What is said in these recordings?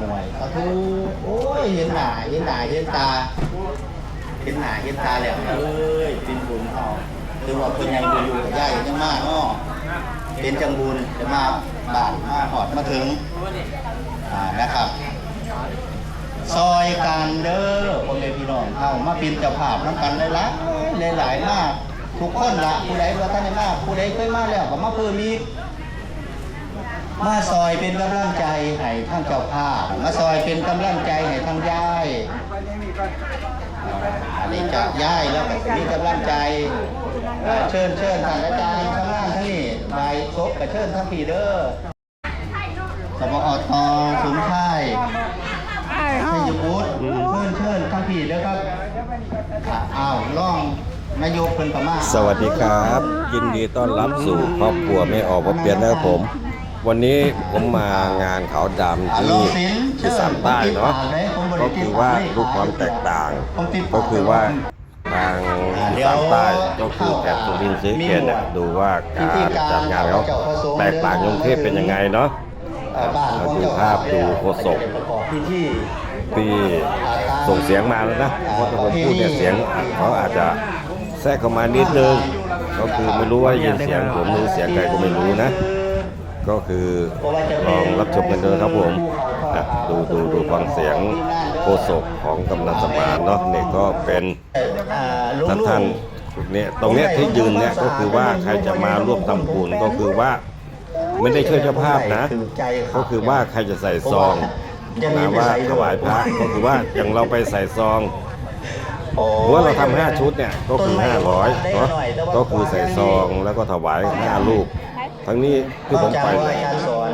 ห่วยขอทูโอ้ยเห็นหน้าเห็นหน้าเห็นตา เห็นหน้าเห็นตาแล้วเอ้ยเป็นบุญเอาคือว่าคนยังอยู่กับย่ายยังมากอ้อเป็นจังบุญจะมาบานมาหอดมาถึงอ่านะครับซอยการเด้อพ่อแม่พี่น้องเข้ามาเป็นเจ้าภาพน้ำกันหลายหลายมาก ทุกคนละผู้ใดว่าท่านได้มากผู้ใดเคยมาแล้วก็มาเพิ่มอีก มาซอยเป็นกำลังใจให้ทั้งเจ้าภาพมาซอยเป็นกำลังใจให้ทั้งยายอันนี้จะย้ายแล้วก็มีกำลังใจเชิญเชิญท่านอาจารย์ข้างล่างทั้งนี้ใบครบกับเชิญทั้งพีเดอร์สมอทสุนชัยไอ้ชัยวุฒิเชิญเชิญทั้งพีเด้อครับอ้าวล่องนายกเป็นประมาสวัสดีครับ ยินดีต้อนรับสู่ครอบครัวไม่ออกเพราเปลี่ยนนะครับผม วันนี้ผมมางานเขาดำที่ที่สามใต้เนาะก็คือว่ารูปความแตกต่าง ก็คือว่าทางสามใต้ก็คือแถบสุรินทร์ศรีเกตเนี่ยดูว่าการจัดงานเขาแตกต่างกรุงเทพเป็นยังไงเนาะเอ่อบ้านเราดูภาพดูโฆษกที่ส่งเสียงมาแล้วนะเพราะถ้าผมพูดเนี่ยเสียงเขาอาจจะแทรกเข้ามานิดนึง ก็คือไม่รู้ว่ายินเสียงผมหรือเสียงใครก็ไม่รู้นะ ก็คือลองรับชมกันดูครับผมดูดูดูฟังเสียงโฆษกของกำนันสมานเนาะเนี่ยก็เป็นท่านท่านเนี่ยตรงเนี้ยที่ยืนเนี่ยก็คือว่าใครจะมาร่วมทำบุญก็คือว่าไม่ได้ช่วยเจ้าภาพนะ ก็คือว่าใครจะใส่ซองนะว่าถวายพระก็คือว่าอย่างเราไปใส่ซองเพราะว่าเราทำห้าชุดเนี่ยก็คือ500เนาะก็คือใส่ซองแล้วก็ถวาย5ลูก ทั้งนี้ที่ผมไปเนี่ยอาจารย์สอน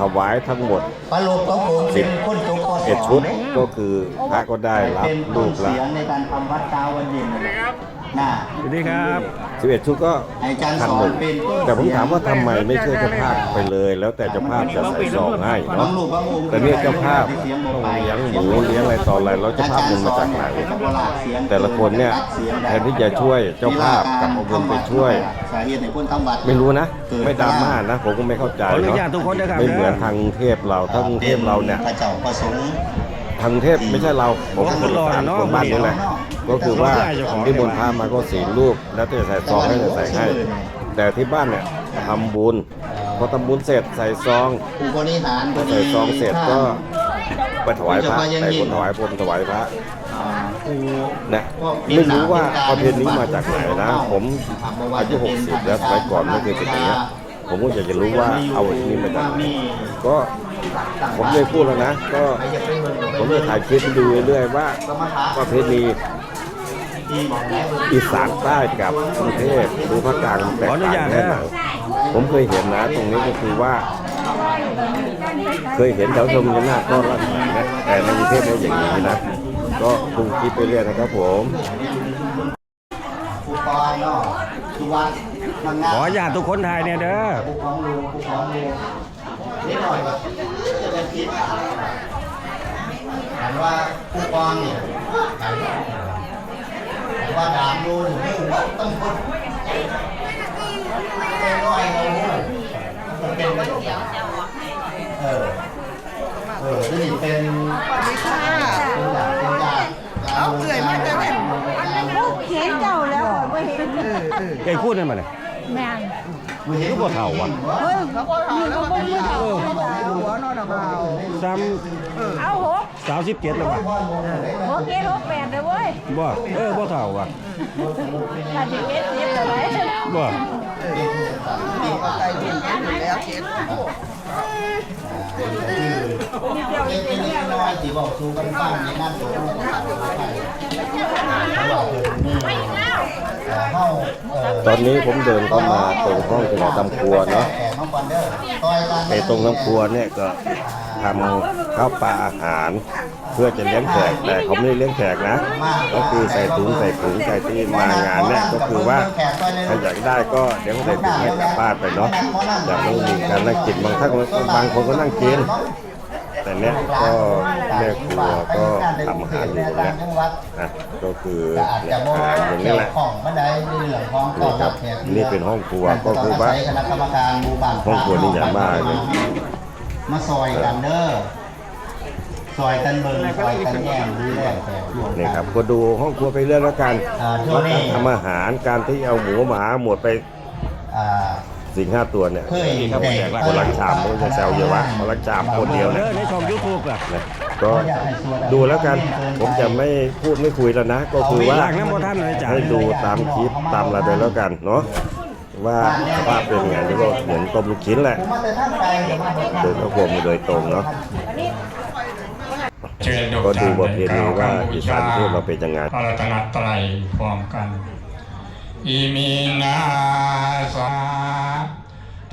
ถวายทั้งหมดปลาโลกของผมเป็นคนจบปเอ็ดชุดก็คือพระก็ได้รับเป็นลูกละเสียงในการทำวัดเช้าวันเย็นน่ะสวัสดีครับ11ชุดก็อาจารย์พันสอหนนึ่งเป็นต้นแต่ผมถามว่าทำไมไม่ช่วยเจ้าภาพไปเลย แล้วแต่เจ้าภาพจะใส่ซองให้บาเนาะงลูกบางองค์แต่เนี่ยเจ้าภาพต้องเลี้ยงหมูเลี้ยงอะไรต่ออะไรแล้วเจ้าภาพมันมาจากไหน แต่ละคนเนี่ยแทนที่จะช่วยเจ้าภาพกับเอาเงินไปช่วย สาเหตุในคนทำวัด ไม่รู้นะ ไม่ดราม่านะผมก็ไม่เข้าใจขออนุเนาะญาตทุกคนนะครับ ไม่เหมือนทางกรุงเทพเราถ้ากรุงเทพเราเนี่ย พระเจ้าประสงค์ทางกรุงเทพไม่ใช่เราผมเป็นคนอีสานคนบ้านนี่แหละ ก็คือว่าที่บนพามาก็สีรูป แล้วจะใส่ซองให้จะใส่ให้ แต่ที่บ้านเนี่ยทำบุญพอทำบุญเสร็จใส่ซองผู้บริหารพอใส่ซองเสร็จก็ไปถวายพระใส่คนถวายพรมถวายพระอ่าผู้นะไม่รู้ว่าประเพณีนี้มาจากไหนนะ ผมอายุ60แล้วสมัยก่อนไม่เคยเป็นอย่างเงี้ยผมก็อยากจะรู้ว่าเอาอันนี้มาจากไหนก็ผมเลยพูดแล้วนะ ก็ผมจะถ่ายคลิปให้ดูเรื่อยๆว่าประเพณี อีสานใต้กับกรุงเทพหรือภาคกลางแตกต่างแค่นะไหนผมเคยเห็นนะ ตรงนี้ก็คือว่า เคยเห็นแถวชมยนาก็ลักษณะแต่ในกรุงเทพไม่อย่างนี้นะก็ดูคลิปไปเรื่อยนะครับผมผู้ปอย่านขออนุญาตทุกคนถ่ายเนี่ยเด้อผู้ของลุงผู้ของลุงนิดหน่อยแบบจะเป็นคิดถามว่าผู้ปองเนี่ย ว่าดามลุงต้องพูเป็นน้อยเรามันเป็นเออ เออนี่เป็นดีค่ะเป็นอาเป็นอย่างเอาเอื่อยมาแต่เว้นเห็นเจ้าแล้วไม่เห็นไอ้พูดนั่นมาเลย แม่นรูปบ่เท่าวะเฮ้ยนี่ก็บ่รู้เจ้าหัวนอนเอาซ้เอาหกำสาวสิบเจ็ดแล้ววะหกเจ็ดหกแปดเลยเว้ยบ่เออบ่เท่าวะถ้าสิเจ็ดสิบเลยบ่ ตอนนี้ผมเดินเข้ามาตรงห้องที่เราทำครัวเนาะแขกน้องปันเด้อต่อยกันในตรงทำครัวเนี่ยก็ทำข้าวปลาอาหารเพื่อจะเลี้ยงแขกแต่เขาไม่ได้เลี้ยงแขกนะ ก็คือใส่ถุงใส่ถุงใส่ที่มางานเนี่ยก็คือว่าใครอยากได้ก็เดี๋ยวใส่ถุงให้กลับบ้านไปเนาะอยากรู้มีการนั่งกินบางท่านบางคนก็นั่งกิน แต่เนี้ยก็แม่ครัวก็ทำอาหารอยู่ตรงเนี้ยนะก็คืออาจเนี่จะยบ่อาหารอย่างนี้แหละของบันไดในเรื่องของนี่ครับนี่เป็นห้องครัวก็คือว่าคณะกรรมการหมู่บ้านห้องครัวนี่ใหญ่มากเลยมาซอยกันเด้อซอยกันเบิ่งซอยกันแย่งดูแลแขกร่วมนี่ครับก็ดูห้องครัวไปเรื่อยแล้วกันว่าการทำอาหารการที่เอาหมูหมาหมดไป อ่าสี่ห้าตัวเนี่ยเคยนี่ครับแขกคนละชามผมจะแซวเยอะวะคนละชามคนเดียวเด้เนี่ยอในช่อง YouTube อะนะก็ดูแล้วกันผมจะไม่พูดไม่คุยแล้วนะ ก็คือว่าล้างน้ำบ่ทันเลยจ้ะให้ดูตามคลิปตามอะไรไปแล้วกันเนาะว่าสภาพเป็นไงนี่ก็เหมือนต้มลูกชิ้นแหละผมมาแต่ท่านไปเดี๋ยวมาบอกโดยก็คงโดยตรงเนาะเชิญดวงก็จัดูนทร์ประเพณีว่าได้อีกล่สานวที่คำเราเป็นยังไงพระรัตนตรัยพร้อมกัน อิมินาสา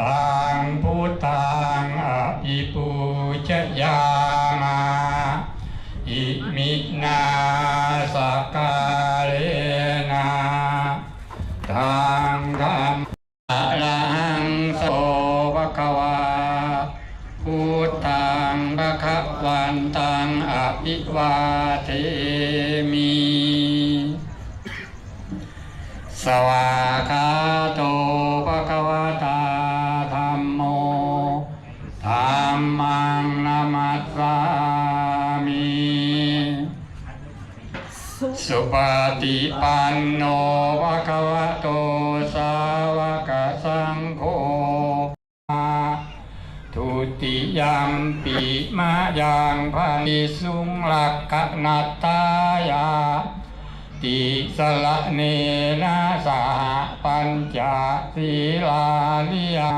ตังพุทธังอภิปูชยามาอิมินาสกาเรนาทังธรรมอรังโสภะคะวาพุทธังภะคะวันตังอภิวาเทมิ สวากาโตภะคะวะตาธัมโมธัมมังนามัสสามิสุปฏิปันโนภะคะวะโตสาวกสังโฆทุติยมปีมายังพันิสุงลักขณัตตายา ติสละเนนะสหปัญจศีลาลิยา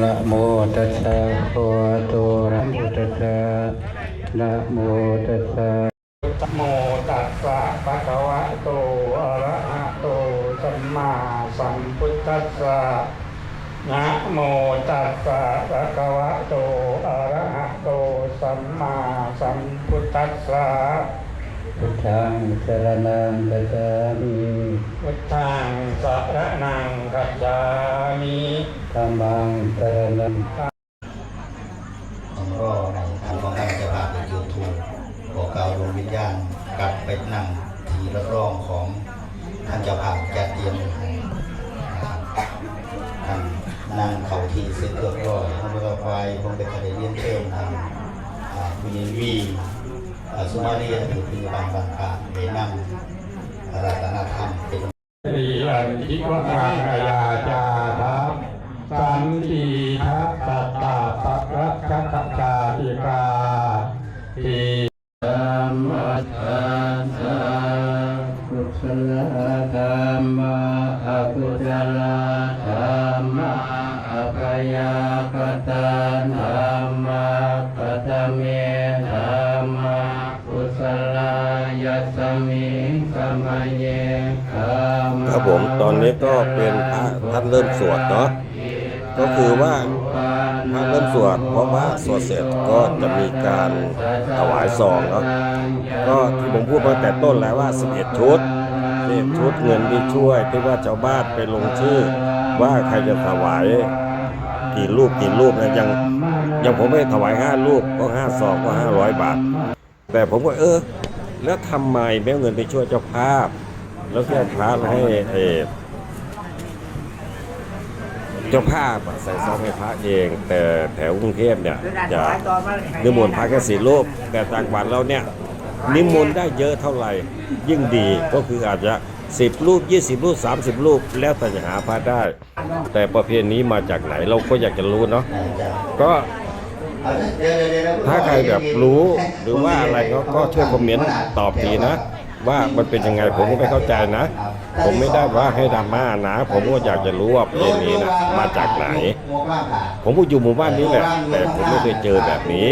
นะโมตัสสะภะคะวะโตอะระหะโมตัสสะนะโมตัสสะนะโมตัสสะภะคะวะโตอะระหะโตสั มมาสัมพุทธัสสะนะโมตัสสะภะคะวะโตอะระหะโตสัมมาสัมพุทธัสสะพุทธังสรณังกัจจามิพุทธังสรณังคัจฉามิธัมมังสรณังต้องรอในทางของท่านเจ้าภาพเป็นยูทูบขอกล่าวดวงวิญญาณกลับไปนั่งที่รับรองของ ท่านเจ้าภาพจะเตรียมนะครับท่านนั่งเข่าทีเสร็จเรียบร้อยท่านก็ไปคงไปคาเดเลียนเติมทางคุณยินวีสุมาลีอยู่ที่บางบางขาไปนั่งรัตนธรรมเป็นอันที่ว่ายาจ อภยกตาธรรมะปัตเมธรรมะกุศลยัสมิสมัยเครับผมตอนนี้ก็เป็นพระท่านเริ่มสวดเนาะก็คือว่าพระเริ่มสวดเพราะว่าสวดเสร็จก็จะมีการถวายซองเนาะก็ที่ผมพูดมาแต่ต้นแล้วว่า 11 ชุด11ชุดเงินที่ช่วยที่ว่าชาวบ้านไปลงชื่อว่าใครจะถวาย กี่รูปกี่รูปนะยังยังผมไม่ถวายห้ารูปก็ห้าซองก็ห้าร้อยบาท แต่ผมก็เออ แล้วทำไมไม่เอาเงินไปช่วยเจ้าภาพ แล้วแค่พระให้เออเจ้าภาพใส่ซองให้พระเอง แต่แถวกรุงเทพเนี่ยจะนิมนต์พระแค่สี่รูปแต่ต่างจังหวัดเราเนี่ยนิมนต์ได้เยอะเท่าไหร่ยิ่งดีก็คืออาจจะ 10 รูป 20 รูป 30 รูป แล้วแต่จะหาพระได้ แต่ประเพณีมาจากไหนเราก็อยากจะรู้เนาะก็ถ้าใครแบบรู้หรือว่าอะไรก็ก็ช่วยคอมเมนต์ตอบทีนะ ว่ามันเป็นยังไงผมก็ไม่เข้าใจนะ ผมไม่ได้ว่าให้ดราม่านะ ผมก็อยากจะรู้ว่าเพลงนี้นะมาจากไหน ผมก็อยู่หมู่บ้านนี้แหละแต่ผมไม่เคยเจอแบบนี้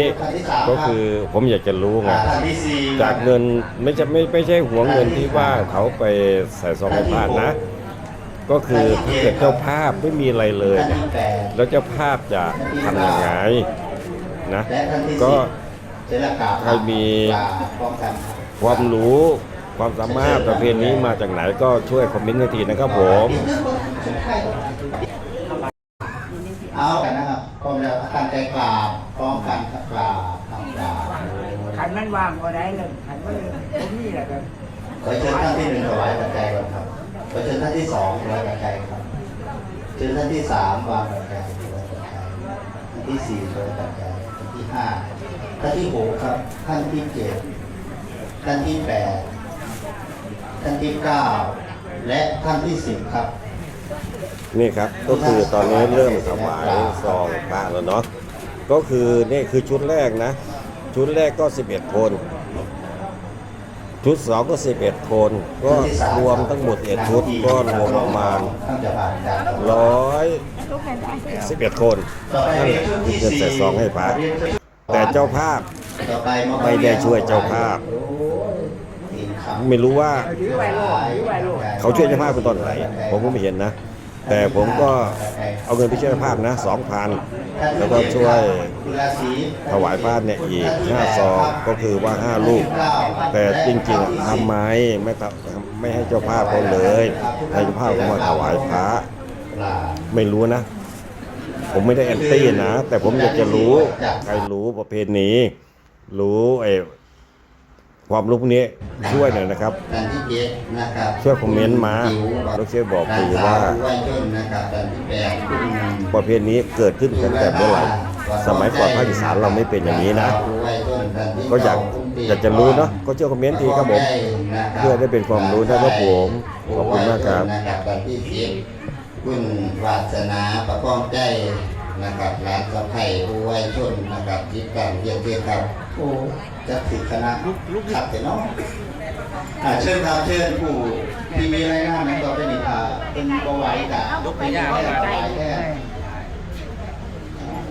ก็คือผมอยากจะรู้ไงจากเงินไม่ใช่ไม่ไม่ใช่หัวเงินที่ว่าเขาไปใส่ซองให้าดนะก็คือถ้าเกิดเจ้าภาพไม่มีอะไรเลยเนี่ยแล้วเจ้าภาพจะทำยังไงนะ ก็ใครมีความรู้ ความสามารถประเภทนี้มาจากไหนก็ช่วยคอมเมนต์ให้ทีนะครับผมเอากันนะครับพร้อมแล้วตั้งใจกราบพร้อมกันกราบทำกราบมันวางก็ได้เลยขันมันผมนี่แหละครับขอเชิญท่านที่หนึ่งถวายปัจจัยก่อนครับขอเชิญท่านที่สองถวายปัจจัยครับเชิญท่านที่สามวางปัจจัยถวายปัจจัยท่านที่สี่ถวายปัจจัยท่านที่ห้าท่านที่หกครับท่านที่เจ็ดท่านที่แปด ท่านที่เก้าและท่านที่สิบครับ นี่ครับก็คือตอนนี้เริ่มถวายซองพระแล้วเนาะก็คือนี่คือชุดแรกนะ ชุดแรกก็ 11 คน ชุดสองก็ 11 คน ก็รวมทั้งหมดเอ็ดชุดก็รวมประมาณร้อยสิบเอ็ดคนนั่นแหละชุดที่ที่จะใส่ซองให้พระแต่เจ้าภาพไม่ได้ช่วยเจ้าภาพ ไม่รู้ว่าถือไว้โลกถือไว้โลกเขาช่วยเจ้าภาพเป็นตอนไหนผมก็ไม่เห็นนะ แต่ผมก็เอาเงินไปช่วยเจ้าภาพนะสองพันแล้วก็ช่วยถวายพระเนี่ยอีกห้าซองก็คือว่าห้าลูก แต่จริงๆทำไมไม่ทำไม่ให้เจ้าภาพเขาเลยให้เจ้าภาพเขามาถวายพระไม่รู้นะ ผมไม่ได้แอนตี้นะ แต่ผมอยากจะรู้ใครรู้ประเพณีรู้ไอ้ ความรู้พวกนี้ช่วยหน่อยนะครับดันที่เจ็ดนะครับ ช่วยคอมเมนต์มาแล้วช่วยบอกทีว่าดันสมวัยรุ่นนะครับดันที่แปดคุณประเพณีเกิดขึ้นตั้งแต่เมื่อไหร่สมัยก่อนภาคอีสานเราไม่เป็นอย่างนี้นะ ก็อยากอยากจะรู้เนาะก็ช่วยคอมเมนต์ทีครับผมเพื่อได้เป็นความรู้นะครับผมขอบคุณมากครับนะครับดันที่สิบคุณวาสนาประกองใจนะครับร้านสะไผ่ผู้ไว้ชนนะครับจิตการเรียนเรียนครับ โอ้จะถึงคณะลูกขับแต่เนาะอ่าเชิญครับเชิญผู้ที่มีรายได้นั้นต่อไปนี้ค่ะเป็นบไหวกับลูกพญาไม่ไหวแค่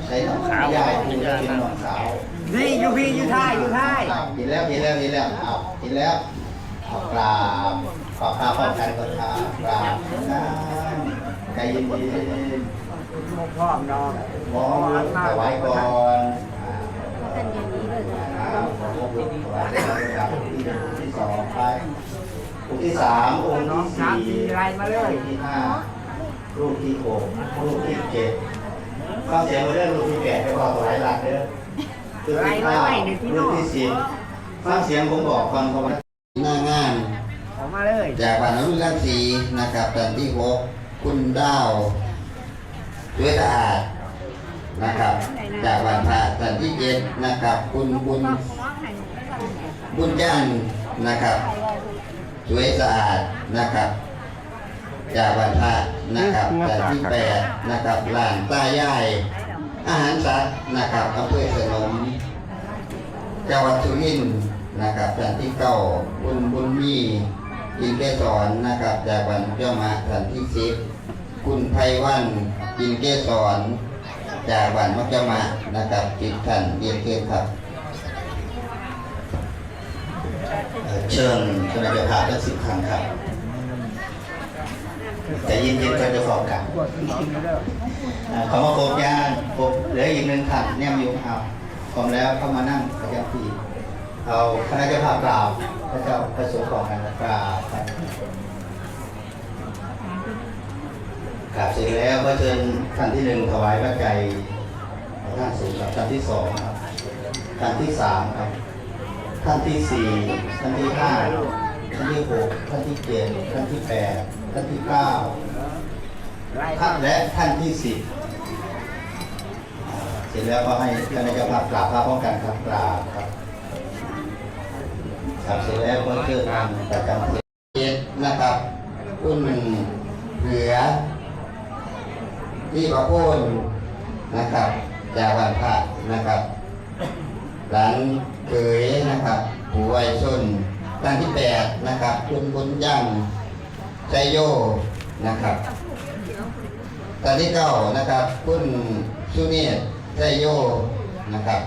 ใช้น้องขาวใหญ่เป็นน้องสาวนี่อยู่พี่อยู่ท้ายอยู่ท้ายครับกินแล้วกินแล้วกินแล้วเอากินแล้วเอากราบขอข้าวขอกันก่อนครับกราบนะใจเย็นหมกพร้อมเนาะๆมองถวายก่อน อ่าท่านอย่างนี้เลยเอาของพวกคุณถวายได้แล้วครับที่หนึ่งที่สองไปองค์ที่สามองค์น้องที่สามสี่สี่ไล่มาเลย รูปที่ห้ารูปที่หกรูปที่เจ็ดฟังเสียงมาเรื่องรูปที่แปดไปบอกหลายหลักเด้อรูปที่เก้ารูปที่สิบฟังเสียงผมบอกฟังเขาว่าหน้างานออกมาเลยจากบ้านนุ่นรังสีนะครับตอนที่หกคุณดาวด้วยสะอาด นะครับ จากบ้านพระตอนที่เจ็ดนะครับ คุณบุญบุญจันทร์นะครับสวยสะอาดนะครับจากวันพระนะครับแต่ที่แปดนะครับร้านตายายอาหารสัตว์นะครับอำเภอสนมจังหวัดสุรินทร์นะครับแต่ที่เก้าบุญบุญมีกินเกสรนะครับจากวันเจ้ามาสันที่สิบคุณไพวันกินเกสร จากวันมัจจามานะครับจิตท่านเรียนเชิญครับเชิญคณะเจ้าภาพทั้งสิบท่านครับแต่เย็นๆก็จะสอบกันกดจริงๆนะเด้ออ่าเขามาโคบยานโคบเหลืออีกหนึ่งขันแนมยู่เอาพร้อมแล้วเข้ามานั่งประจำที่เอาคณะเจ้าภาพกล่าวพระเจ้าพระสงฆ์ของกันกล่าวไป กล่าวเสร็จแล้วก็เชิญท่านที่หนึ่งถวายพระไก่ท่านสูงกับท่านที่สองครับท่านที่สามครับ ท่านที่สี่ท่านที่ห้าท่านที่หกท่านที่เจ็ดท่านที่แปดท่านที่เก้าท่านและท่านที่สิบเสร็จแล้วก็ให้ท่านเจ้าภาพกราบพระพร้อมกันครับกราบครับครับเสร็จแล้วก็เชิญทางประจำเจ็ดนะครับคุณเหลือ ที่ประโคนนะครับจากวันพระนะครับ หลานเขยนะครับผู้วัยชนท่านที่แปดนะครับคุณบุญยังใจโยนะครับตอนที่เก้านะครับ คุณสุเนียใจโยนะครับ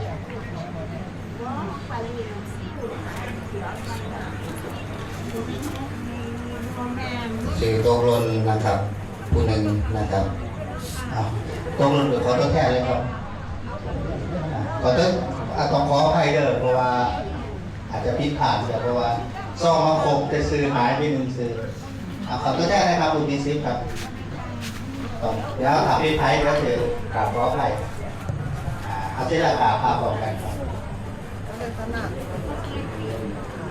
สื่อตรงรนนะครับ ผู้หนึ่งนะครับ อ้าวตรงรนหรือขอตัวแทนเลยครับอ่าขอตัวอะต้องขออภัยเด้อเพราะว่า อาจจะผิดพลาดเสียเพราะว่าซองมาครบแต่ซื้อหายไปหนึ่งซื้ออะขอตัวแทนนะครับคุณมีซิปครับต้องเดี๋ยวถามพี่ไพ่ก็คือกราบขออภัยอ่าเอาเจรจาภาพบอกกันครับ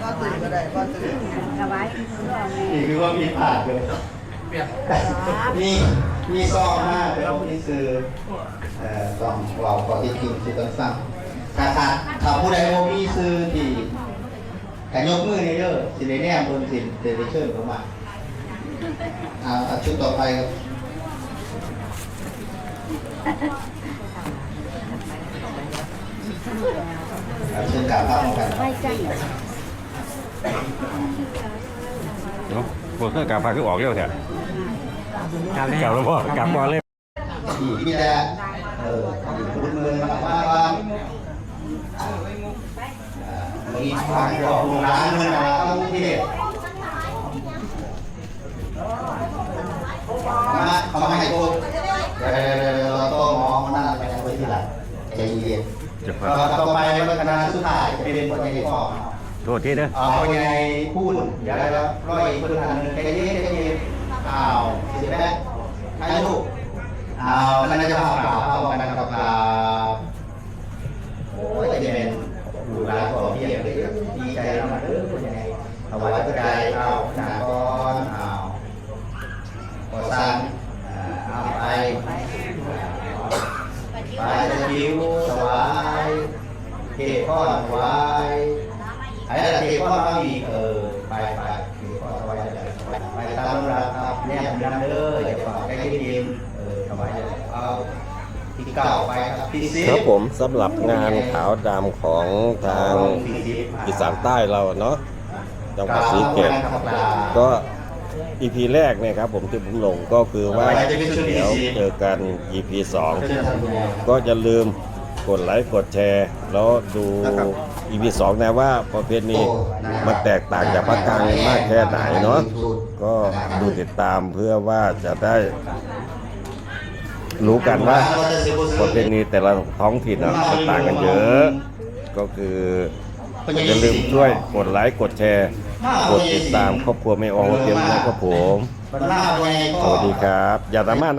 ก็ตื่นก็ได้ก็ตื่น ถวายรอบนี้นี่คือว่ามีผ่านเลย มีมีซองมากแล้วนี่คือเอ่อต้องเราขอที่จริงคือต้องสร้างถ้าถ้าถ้าผู้ใดโมมีซื้อที่การยกมือในเด้อสิได้แนมบนสิเดลิเชิญเข้ามาเอาเอาชุดต่อไปครับเอาเชิญกราบพระองค์กันไหว้จังเนาะพวกเครื่องกาพาคือออกเร็วแท้ กลับแล้วพ่อกลับก่อนเลยที่ที่จะเออพูดมือมาว่าว่ามีความกรอบร้านเงินอะไรต้องที่เด็ดมาเขามาให้กูเดี๋ยวเดี๋ยวเดี๋ยวเราต้องมองมันนั่นไปยังไปที่หลังใจเย็นต่อไปมันคณะสุดท้ายเป็นคนใหญ่พ่อโทษทีเด้อเอาคนใหญ่พูดเดี๋ยวแล้วร้อยคนอันนึงใจเย็นใจเย็น อ้าวสิแม่ใครลูกเอาคณะเจ้าภาพกล่าวเข้าคณะกรรมการโอ้ยจะเป็นดูร้านของพี่เองเลยดีใจมากเลยเป็นยังไงถวายพระใจเอาหนาก้อนเอาก่อสร้างอ่าเอาไปไปจะคิวถวายเทข้อนถวายไอ้ละเทข้อนมาอีกเออไปไปเทข้อนถวายไปตามรา ครับเนี่ยผมนำเด้ออย่าฝากใกล้เย็นเออถวายจะเอาที่เก่าไปครับที่สิครับผมสำหรับงานขาวดำของทางอีสานใต้เราเนาะจังหวัดศรีเกตก็อีพีแรกเนี่ยครับผมที่ผมลงก็คือว่าเดี๋ยวเจอกัน EP 2ก็จะลืมกดไลค์กดแชร์ แล้วดู EP 2นะว่าประเพณีมันแตกต่างจากภาคกลางมากแค่ไหนเนาะก็ดูติดตามเพื่อว่าจะได้รู้กันว่าประเพณีแต่ละท้องถิ่นอะมันต่างกันเยอะ ก็คืออย่าลืมช่วยกดไลค์กดแชร์ กดติดตามครอบครัวไม่ออกเตรียมนะครับผมบรรดาไว้ก็สวัสดีครับ อย่าสามารถนะ